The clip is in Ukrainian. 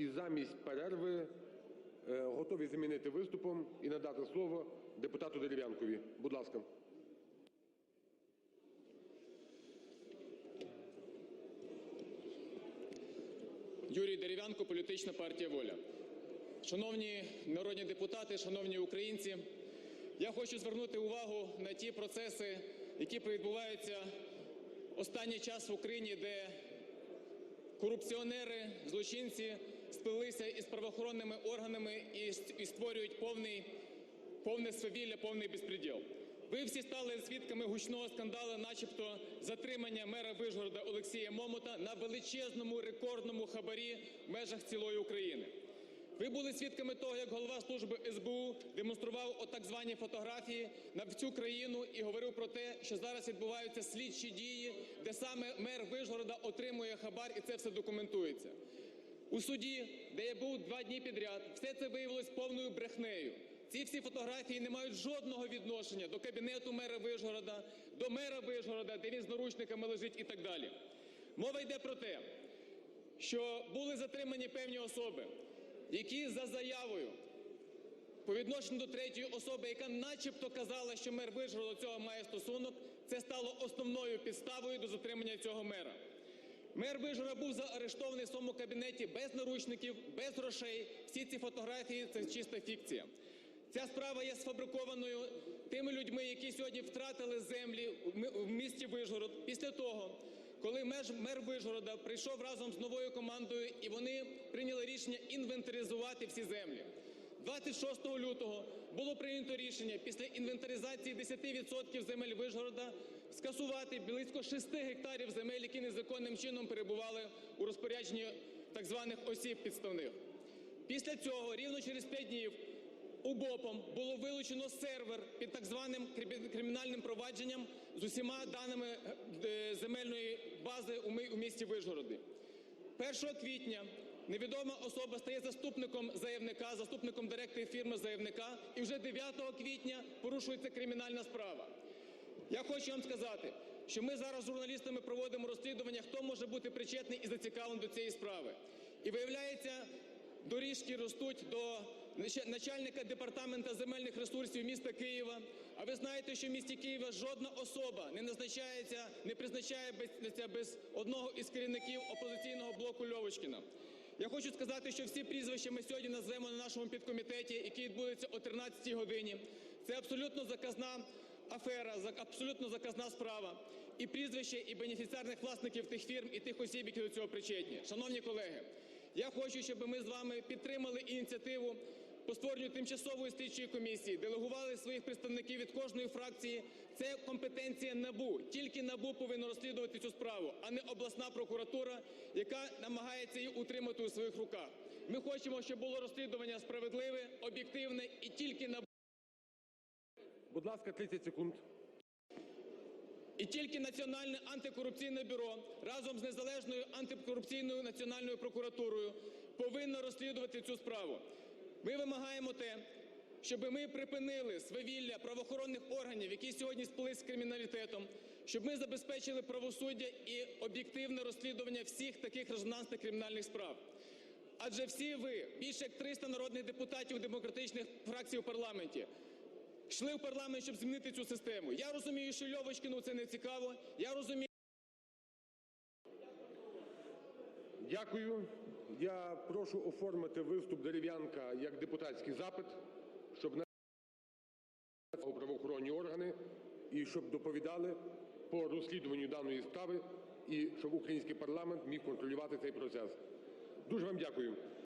і замість перерви е, готові замінити виступом і надати слово депутату Дерев'янкові. Будь ласка. Юрій Дерев'янко, політична партія Воля. Шановні народні депутати, шановні українці, я хочу звернути увагу на ті процеси, які відбуваються останній час в Україні, де корупціонери, злочинці сплелися із правоохоронними органами і, і створюють повний, повне свавілля, повний безпреділ. Ви всі стали свідками гучного скандалу, начебто затримання мера Вижгорода Олексія Момота на величезному рекордному хабарі в межах цілої України. Ви були свідками того, як голова служби СБУ демонстрував от так звані фотографії на всю країну і говорив про те, що зараз відбуваються слідчі дії, де саме мер Вижгорода отримує хабар, і це все документується. У суді, де я був два дні підряд, все це виявилось повною брехнею. Ці всі фотографії не мають жодного відношення до кабінету мера Вижгорода, до мера Вижгорода, де він з наручниками лежить і так далі. Мова йде про те, що були затримані певні особи, які за заявою по відношенню до третьої особи, яка начебто казала, що мер Вижгорода до цього має стосунок, це стало основною підставою до затримання цього мера. Мер Вижгорода був заарештований в своєму кабінеті без наручників, без грошей. Всі ці фотографії це чиста фікція. Ця справа є сфабрикованою тими людьми, які сьогодні втратили землі в місті Вижгород після того, коли мер Вижгорода прийшов разом з новою командою і вони прийняли рішення інвентаризувати всі землі. 26 лютого було прийнято рішення після інвентаризації 10% земель Вижгорода скасувати близько 6 гектарів земель, які незаконним чином перебували у розпорядженні так званих осіб підставних. Після цього, рівно через 5 днів, УБОПом було вилучено сервер під так званим кримінальним провадженням з усіма даними е, земельної бази у місті Вижгороді. 1 квітня невідома особа стає заступником заявника, заступником директора фірми заявника, і вже 9 квітня порушується кримінальна справа. Я хочу вам сказати, що ми зараз з журналістами проводимо розслідування, хто може бути причетний і зацікавлений до цієї справи. І виявляється, доріжки ростуть до начальника департаменту земельних ресурсів міста Києва. А ви знаєте, що в місті Києва жодна особа не назначається, не призначає без, без одного із керівників опозиційного блоку Льовочкіна. Я хочу сказати, що всі прізвища ми сьогодні назвемо на нашому підкомітеті, який відбудеться о 13 годині. Це абсолютно заказна афера, абсолютно заказна справа. І прізвище, і бенефіціарних власників тих фірм, і тих осіб, які до цього причетні. Шановні колеги, я хочу, щоб ми з вами підтримали ініціативу по створенню тимчасової слідчої комісії, делегували своїх представників від кожної фракції. Це компетенція НАБУ. Тільки НАБУ повинно розслідувати цю справу, а не обласна прокуратура, яка намагається її утримати у своїх руках. Ми хочемо, щоб було розслідування справедливе, об'єктивне і тільки НАБУ. Будь ласка, 30 секунд. І тільки Національне антикорупційне бюро разом з незалежною антикорупційною національною прокуратурою повинно розслідувати цю справу. Ми вимагаємо те, щоб ми припинили свавілля правоохоронних органів, які сьогодні сплились з криміналітетом, щоб ми забезпечили правосуддя і об'єктивне розслідування всіх таких резонансних кримінальних справ. Адже всі ви, більше як 300 народних депутатів демократичних фракцій у парламенті, йшли в парламент, щоб змінити цю систему. Я розумію, що Льовочкину це не цікаво. Я розумію. Дякую. Я прошу оформити виступ Дерев'янка як депутатський запит, щоб на правоохоронні органи і щоб доповідали по розслідуванню даної справи, і щоб український парламент міг контролювати цей процес. Дуже вам дякую.